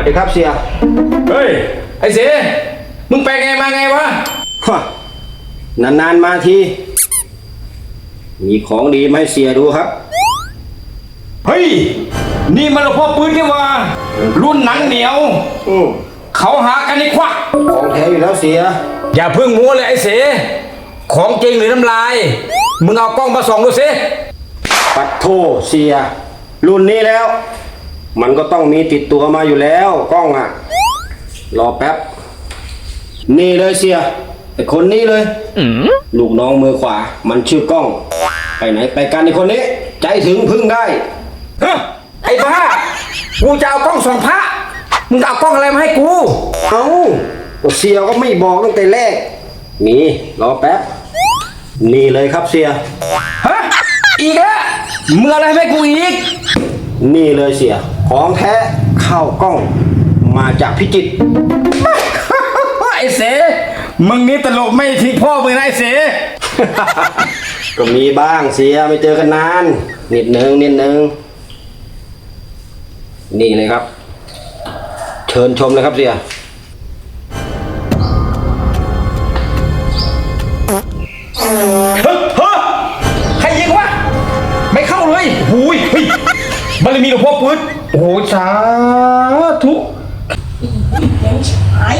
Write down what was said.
วัสดีครับเสียเฮ้ย ไอ้เสมึงไปไงมาไงวะฮะนานๆมาที มีของดีมาให้เสียดูครับ เฮ้ย นี่มันหลวงพ่อปืนที่ว่ารุ่นหนังเหนียว อืมเขาหากันในควัก ของแท้อยู่แล้วเสีย อย่าเพึ่งมัวเลยไอ้เส ของจริงหรือน้ำลาย มึงเอากล้องมาส่องดูสิ ปัดโทเสีย รุ่นนี้แล้ว มันก็ต้องมีติดตัวมาอยู่แล้วกล้องอะ รอแป๊บ นี่เลยเสียไอ้คนนี้เลยลูกน้องมือขวา มันชื่อกล้อง ไปไหนไปกันไอ้คนนี้ ใจถึงพึ่งได้เฮ้ยไอ้บ้ากูจะเอากล้องส่องพระมึงเอากล้องอะไรมาให้กู เอ้าเสียก็ไม่บอกตั้งแต่แรก นี่รอแป๊บ นี่เลยครับเสียฮะอีกแล้วมึงเอาอะไรให้กูอีก นี่เลยเสีย ของแท้เข้ากล้องมาจากพิจิตรไอ้เสมึงนี่ตลกไม่ทิ้งพ่อมึงนะไอ้เส ก็มีบ้างเสียไม่เจอกันนานนิดนึงนิดนึงนี่เลยครับ เชิญชมเลยครับเสีย บารมีหลวงพ่อปืนโอ้สาธุยังฉาย